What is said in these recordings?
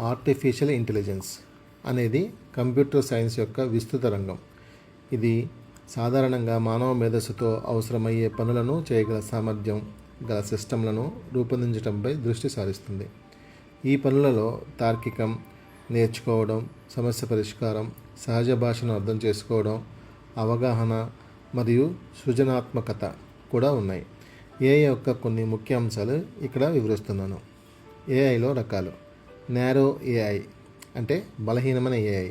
Artificial intelligence అనేది computer science యొక్క విస్తృత రంగం. ఇది సాధారణంగా మానవ మేధస్సుతో అవసరమయ్యే పనులను చేయగల సామర్థ్యం గల సిస్టంలను రూపొందించడంపై దృష్టి సారిస్తుంది. ఈ పనులలో తార్కికం నేర్చుకోవడం సమస్య పరిష్కారం సహజ భాషను అర్థం చేసుకోవడం అవగాహన మరియు సృజనాత్మకత కూడా ఉన్నాయి. ఏఐ యొక్క కొన్ని ముఖ్య అంశాలు ఇక్కడ వివరిస్తున్నాను. ఏఐలో రకాలు. నేరో ఏఐ అంటే బలహీనమైన ఏఐ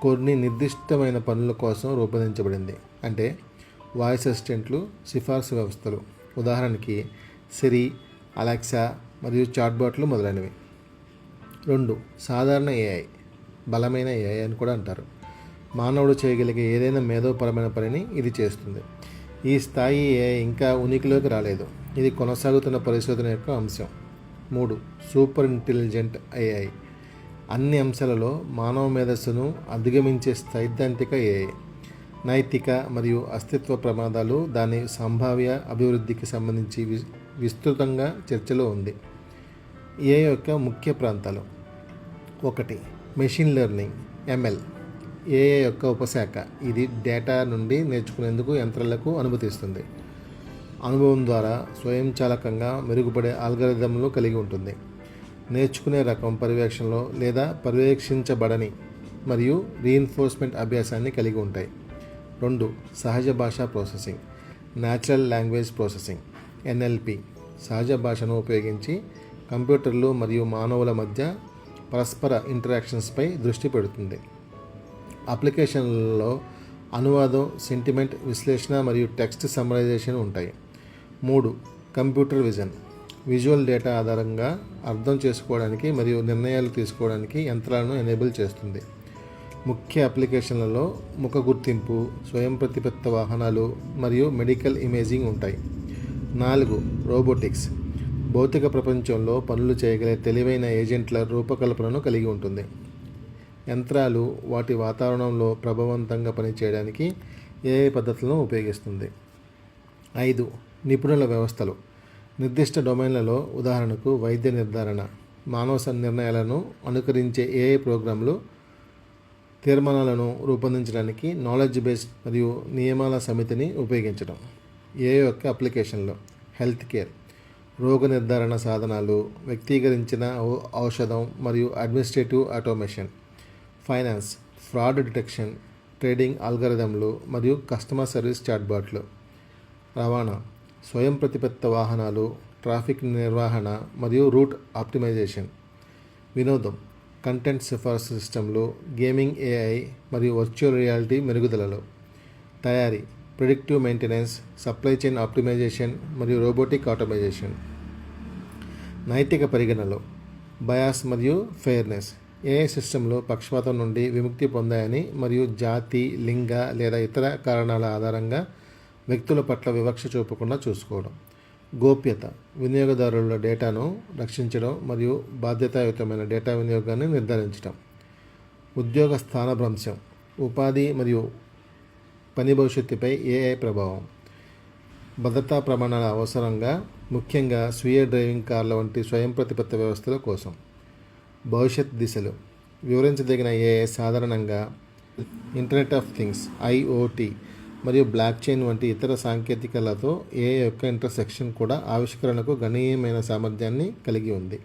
కొన్ని నిర్దిష్టమైన పనుల కోసం రూపొందించబడింది. అంటే వాయిస్ అసిస్టెంట్లు సిఫార్సు వ్యవస్థలు ఉదాహరణకి సిరి అలెక్సా మరియు చాట్బాట్లు మొదలైనవి. రెండు సాధారణ ఏఐ బలమైన ఏఐ అని కూడా అంటారు. మానవుడు చేయగలిగే ఏదైనా మేధోపరమైన పనిని ఇది చేస్తుంది. ఈ స్థాయి ఏఐ ఇంకా ఉనికిలోకి రాలేదు. ఇది కొనసాగుతున్న పరిశోధన యొక్క అంశం. మూడు. సూపర్ ఇంటెలిజెంట్ ఏఐ అన్ని అంశాలలో మానవ మేధస్సును అధిగమించే సైద్ధాంతిక ఏఐ నైతిక మరియు అస్తిత్వ ప్రమాదాలు దాని సంభావ్య అభివృద్ధికి సంబంధించి వి విస్తృతంగా చర్చలో ఉంది. ఏ యొక్క ముఖ్య ప్రాంతాలు. ఒకటి మెషిన్ లెర్నింగ్ ఎంఎల్ ఏఏ యొక్క ఉపశాఖ. ఇది డేటా నుండి నేర్చుకునేందుకు యంత్రాలకు అనుమతిస్తుంది. అనుభవం ద్వారా స్వయంచాలకంగా మెరుగుపడే ఆల్గరిథంలు కలిగి ఉంటుంది. నేర్చుకునే రకం పర్యవేక్షణలో లేదా పర్యవేక్షించబడని మరియు రీఎన్ఫోర్స్మెంట్ అభ్యాసాన్ని కలిగి ఉంటాయి. రెండు సహజ భాషా processing natural language processing NLP సహజ భాషను ఉపయోగించి కంప్యూటర్లు మరియు మానవుల మధ్య పరస్పర ఇంటరాక్షన్స్పై దృష్టి పెడుతుంది. అప్లికేషన్లలో అనువాదం సెంటిమెంట్ విశ్లేషణ మరియు టెక్స్ట్ సమరైజేషన్ ఉంటాయి. మూడు కంప్యూటర్ విజన్ విజువల్ డేటా ఆధారంగా అర్థం చేసుకోవడానికి మరియు నిర్ణయాలు తీసుకోవడానికి యంత్రాలను ఎనేబుల్ చేస్తుంది. ముఖ్య అప్లికేషన్లలో ముఖ గుర్తింపు స్వయం ప్రతిపత్త వాహనాలు మరియు మెడికల్ ఇమేజింగ్ ఉంటాయి. నాలుగు రోబోటిక్స్ భౌతిక ప్రపంచంలో పనులు చేయగల తెలివైన ఏజెంట్ల రూపకల్పనను కలిగి ఉంటుంది. యంత్రాలు వాటి వాతావరణంలో ప్రభావవంతంగా పనిచేయడానికి ఏఐ పద్ధతులను ఉపయోగిస్తుంది. ఐదు నిపుణుల వ్యవస్థలు. నిర్దిష్ట డొమైన్లలో ఉదాహరణకు వైద్య నిర్ధారణ మానవ నిర్ణయాలను అనుకరించే ఏఐ ప్రోగ్రాంలు తీర్మానాలను రూపొందించడానికి నాలెడ్జ్ బేస్ మరియు నియమాల సమితిని ఉపయోగించడం. ఏఐ యొక్క అప్లికేషన్లు హెల్త్ కేర్ రోగ నిర్ధారణ సాధనాలు వ్యక్తీకరించిన ఔషధం మరియు administrative automation finance fraud detection trading ఆల్గరిథంలు మరియు కస్టమర్ సర్వీస్ చాట్బాట్లు రవాణా స్వయం ప్రతిపత్త వాహనాలు ట్రాఫిక్ నిర్వహణ మరియు రూట్ ఆప్టిమైజేషన్. వినోదం. కంటెంట్ సిఫార్సు సిస్టమ్లు గేమింగ్ ఏఐ మరియు వర్చువల్ రియాలిటీ మెరుగుదలలు. తయారీ. Predictive maintenance supply chain optimisation మరియు రోబోటిక్ ఆటోమైజేషన్. నైతిక పరిగణలు. బయాస్ మరియు ఫెయిర్నెస్. ఏఐ సిస్టంలో పక్షపాతం నుండి విముక్తి పొందాయని మరియు జాతి లింగ లేదా ఇతర కారణాల ఆధారంగా వ్యక్తుల పట్ల వివక్ష చూపకుండా చూసుకోవడం. గోప్యత వినియోగదారుల డేటాను రక్షించడం మరియు బాధ్యతాయుతమైన డేటా వినియోగాన్ని నిర్ధారించడం. ఉద్యోగ స్థానభ్రంశం ఉపాధి మరియు పని భవిష్యత్తుపై ఏఐ ప్రభావం. భద్రతా ప్రమాణాల అవసరంగా ముఖ్యంగా స్వీయ డ్రైవింగ్ కార్ల వంటి స్వయం ప్రతిపత్త వ్యవస్థల కోసం. భవిష్యత్ దిశలు. వివరించదగిన ఏఐ సాధారణంగా ఇంటర్నెట్ ఆఫ్ థింగ్స్ ఐఓటి మరియు బ్లాక్ చైన్ వంటి ఇతర సాంకేతికలతో ఏ యొక్క ఇంటర్సెక్షన్ కూడా ఆవిష్కరణకు గణనీయమైన సామర్థ్యాన్ని కలిగి ఉంది.